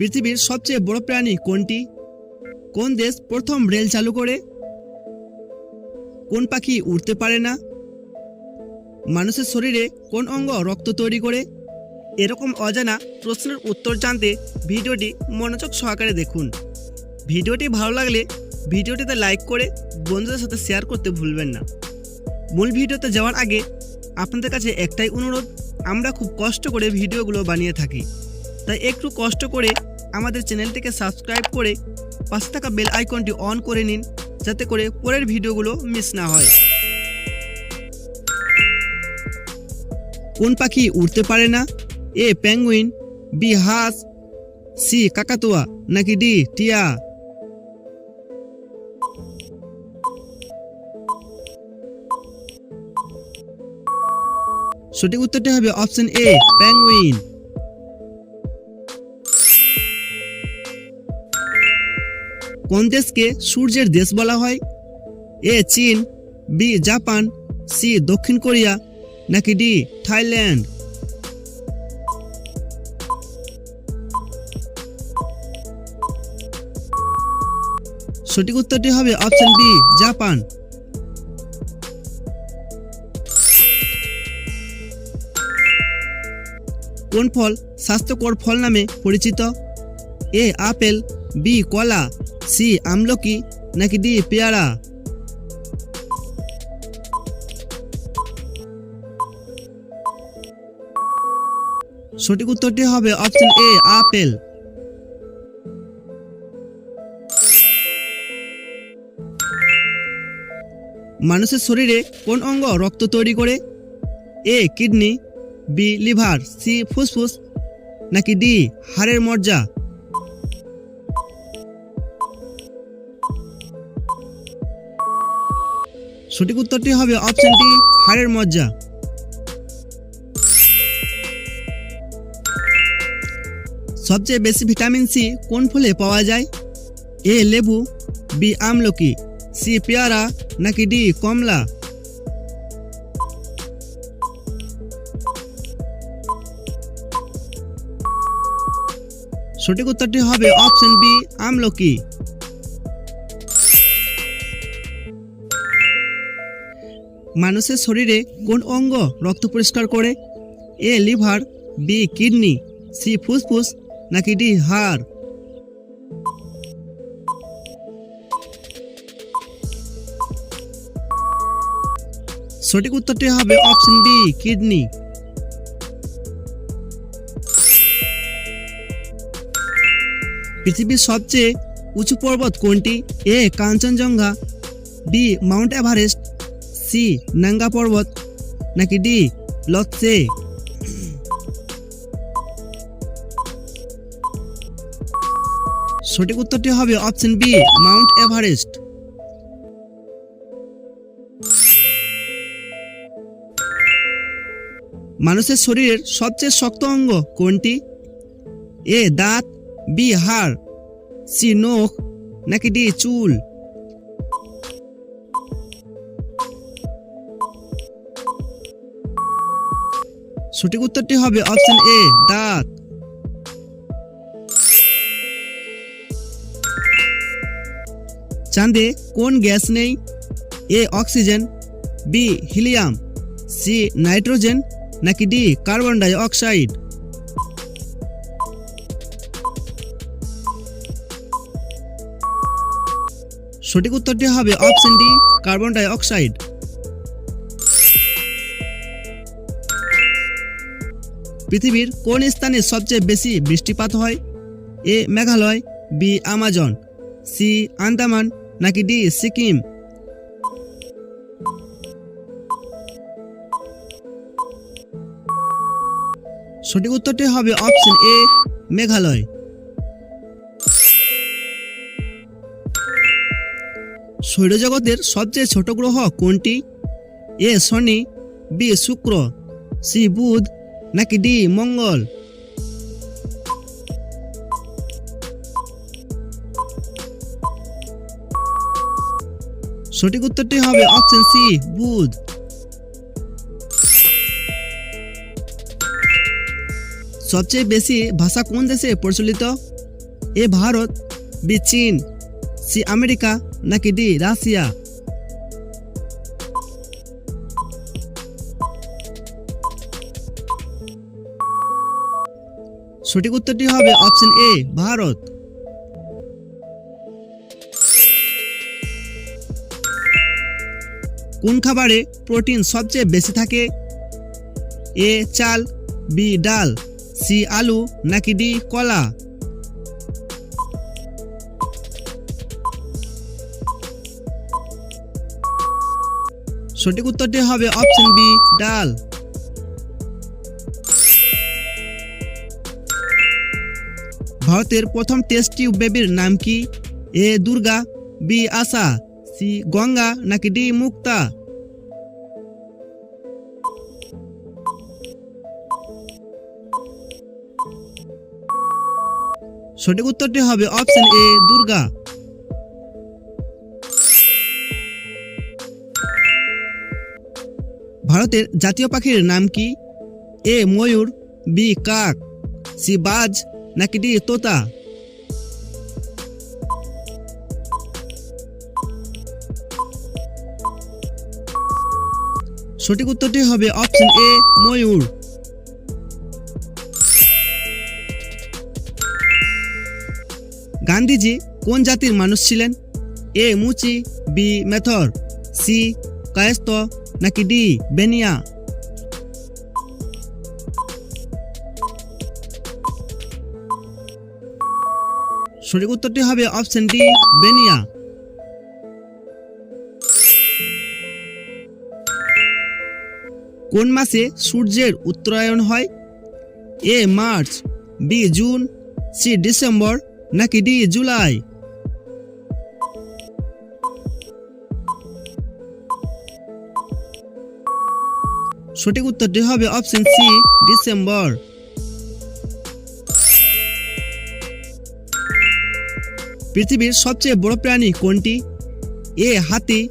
পৃথিবীর সবচেয়ে বড় প্রাণী কোনটি? কোন দেশ প্রথম রেল চালু করে? কোন পাখি উড়তে পারে না? মানুষের শরীরে কোন অঙ্গ রক্ত তৈরি করে? এরকম অজানা প্রশ্নের উত্তর জানতে ভিডিওটি মনোযোগ সহকারে দেখুন। ভিডিওটি ভালো লাগলে ভিডিওটিতে লাইক করে বন্ধুদের সাথে শেয়ার করতে ভুলবেন না। মূল ভিডিওতে যাওয়ার আগে আপনাদের কাছে একটাই অনুরোধ, আমরা খুব কষ্ট করে ভিডিওগুলো বানিয়ে থাকি। তাই একটু কষ্ট করে আমাদের চ্যানেলটিকে সাবস্ক্রাইব করে পাশে থাকা বেল আইকনটি অন করে নিন, যাতে করে পরের ভিডিওগুলো মিস না হয়। কোন পাখি উড়তে পারে না? এ প্যাঙ্গুইন বি হাঁস, সি কাকাতুয়া, নাকি ডি টিয়া? সঠিক উত্তরটি হবে অপশন এ প্যাঙ্গুইন কোন দেশকে সূর্যের দেশ বলা হয়? এ চীন, বি জাপান, সি দক্ষিণ কোরিয়া, নাকি ডি থাইল্যান্ড? সঠিক উত্তরটি হবে অপশন বি, জাপান। কোন ফল স্বাস্থ্যকর ফল নামে পরিচিত? এ আপেল, বি কলা সি আমলকি নাকি ডি পেয়ারা? সঠিক উত্তরটি হবে অপশন এ, আপেল। মানুষের শরীরে কোন অঙ্গ রক্ত তৈরি করে? A, kidney, B, liver, C, ফুসফুস, নাকি ডি, হাড়ের মজ্জা? সঠিক উত্তরটি হবে অপশন ডি হাড়ের মজ্জা। সবচেয়ে বেশি ভিটামিন সি কোন ফলে পাওয়া যায়? এ, লেবু, বি, আমলকি, সি, পেয়ারা, নাকি ডি, কমলা? সঠিক উত্তরটি হবে অপশন বি আমলকি। মানুষের শরীরে কোন অঙ্গ রক্ত পরিষ্কার করে? A liver, B kidney, C ফুসফুস, নাকি ডি হাড়? সঠিক উত্তরটি হবে অপশন বি, কিডনি। পৃথিবীর সবচেয়ে উঁচু পর্বত কোনটি? A, Kanchenjunga, B, mount Everest C Nanga Parbat, নাকি ডি লতসে সঠিক উত্তরটি হবে অপশন বি, মাউন্ট এভারেস্ট। মানুষের শরীরের সবচেয়ে শক্ত অঙ্গ কোনটি? এ, দাঁত, বি, হাড়, সি, নখ, নাকি ডি, চুল? সঠিক উত্তরটি হবে অপশন এ, দাঁত। চাঁদে কোন গ্যাস নেই? A, oxygen, B, helium, C, nitrogen, নাকি ডি, কার্বন ডাই অক্সাইড সঠিক উত্তরটি হবে option D, carbon die oxide পৃথিবীর কোন স্থানে সবচেয়ে বেশি বৃষ্টিপাত হয়? A Meghalaya, B Amazon, C Andaman, নাকি ডি সিকিম? সঠিক উত্তরটি হবে অপশন এ, মেঘালয়। সৌরজগতের সবচেয়ে ছোট গ্রহ কোনটি? এ শনি, বি শুক্র, সি বুধ নাকি ডি মঙ্গল? সঠিক উত্তরটি হবে অপশন সি, বুধ। সবচেয়ে বেশি ভাষা কোন দেশে প্রচলিত? এ ভারত, বি চীন, সি আমেরিকা, নাকি ডি রাশিয়া? সঠিক উত্তরটি হবে অপশন এ, ভারত। কোন খাবারে প্রোটিন সবচেয়ে বেশি থাকে? এ, চাল, বি, ডাল, সি, আলু, নাকি ডি, কলা? সঠিক উত্তরটি হবে অপশন বি, ডাল। ভারতের প্রথম টেস্ট টিউব বেবির নাম কি? A, Durga B Asha C Ganga, নাকি ডি মুক্তা? সঠিক উত্তরটি হবে অপশন এ দুর্গা। ভারতের জাতীয় পাখির নাম কি? এ, ময়ূর বি কাক সি বাজ নাকি ডি তোতা সঠিক উত্তরটি হবে অপশন এ ময়ূর গান্ধীজি কোন জাতির মানুষ ছিলেন? এ মুচি বি মেথর সি কায়স্ত, নাকি ডি বেনিয়া? সঠিক উত্তরটি হবে অপশন ডি বেনিয়া। কোন মাসে সূর্যের উত্তরায়ণ হয়? A, March, B, June, C, December, নাকি ডি, জুলাই? সঠিক উত্তরটি হবে অপশন সি ডিসেম্বর। পৃথিবীর সবচেয়ে বড় প্রাণী কোনটি? এ, হাতি,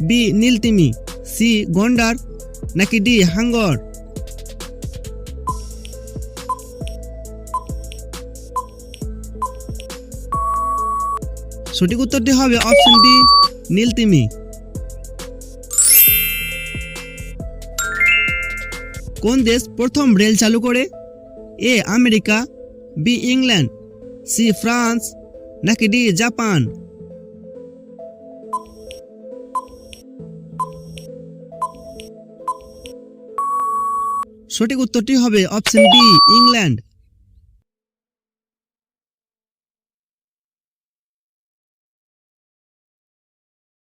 বি, নীলতিমি, সি, গন্ডার, নাকি ডি, হাঙ্গর? সঠিক উত্তরটি হবে অপশন বি, নীলতিমি। কোন দেশ প্রথম রেল চালু করে? A, America, B, England, C, France নাকি ডি জাপান? সঠিক উত্তরটি হবে অপশন ডি ইংল্যান্ড।